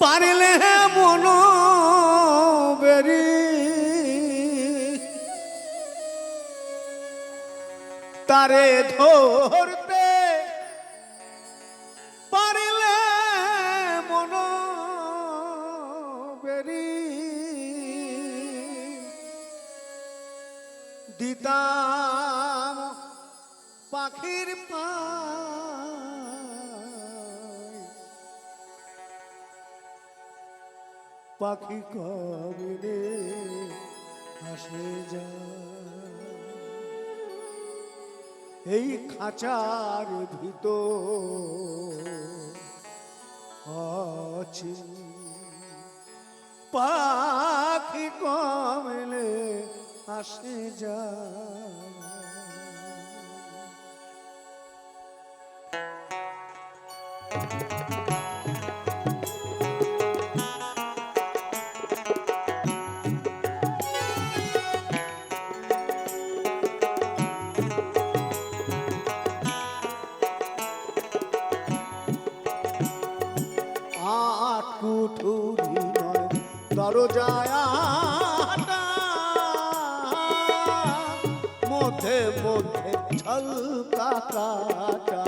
পারিলে মন বেরি তারে ধরতে পারিলে মন বেরি দিতাম পাখির পা পাখি কবিরে আসে যা। এই খাঁচার ভিতর আছে। পাখি কমলে আসে যা। আট দরজায় মধ্যে মধ্যে ছলকা কাটা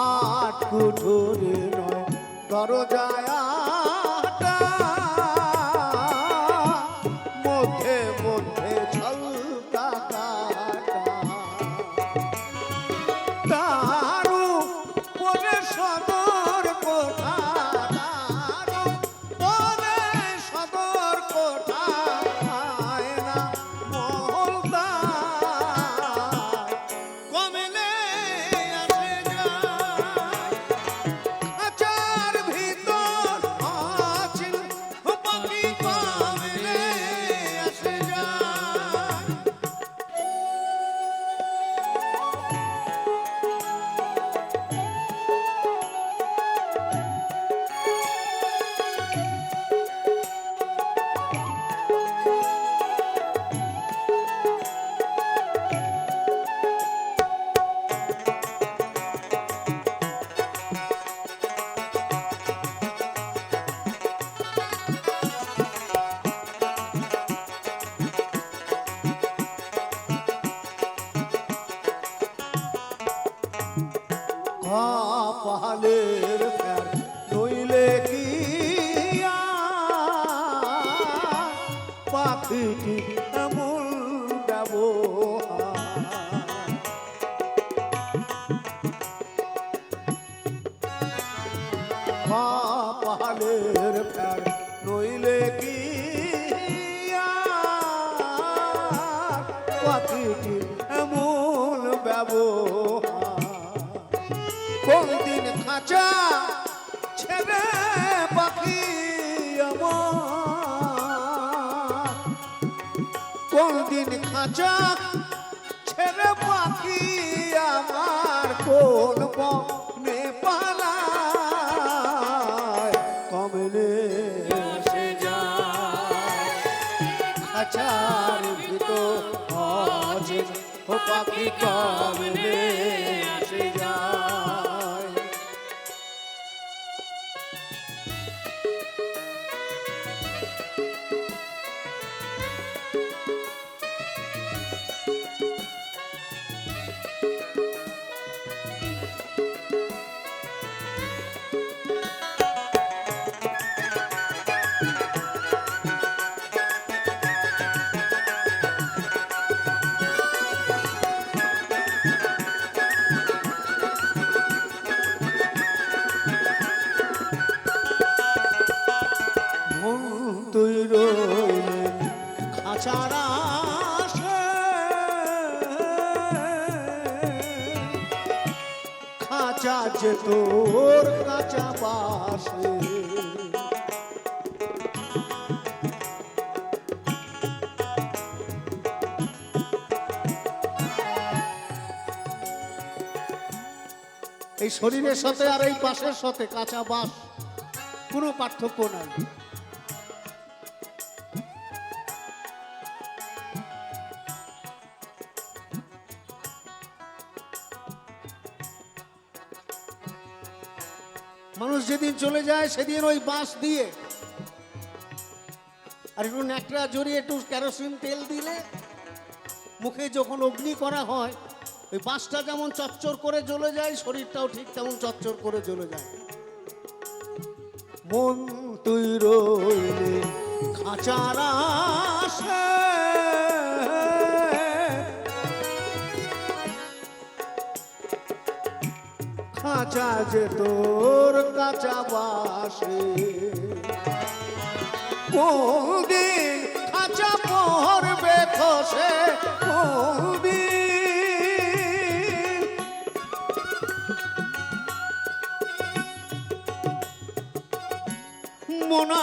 আট। কুঠুরি নয় দরজায় কপালের ফের নইলে কি পাখিটি কোন দিন খাঁচা ছেড়ে পাখি আমার কোন বনে পালায়? কমলে সে যায়। খাঁচার ভিতর আজ ও পাখি কমলে খাঁচা যে তোর কাঁচা এই শরীরের সাথে আর এই পাশের সাথে কাঁচা বাস কোনো পার্থক্য নাই। মানুষ যেদিন চলে যায়, সেদিন ওই বাঁশ দিয়ে। আর একটু ন্যাকড়া জড়িয়ে একটু কেরোসিন তেল দিলে, মুখে যখন অগ্নি করা হয়, ওই বাঁশটা যেমন চচ্চর করে জ্বলে যায়, শরীরটাও ঠিক তেমন চচ্চর করে জ্বলে যায়। মন তুই রইলে, খাঁচার খাঁচা যে তোর কাঁচা বাসে। কোনদিন খাঁচা পড়বে খসে কোনদিন। মোনা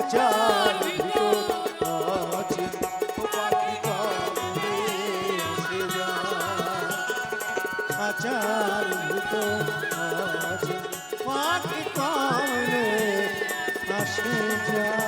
খাঁচার ভিতর আছে পাখি কমবে সে যায়। খাঁচার ভিতর আছে পাখি কমলে আসে যায়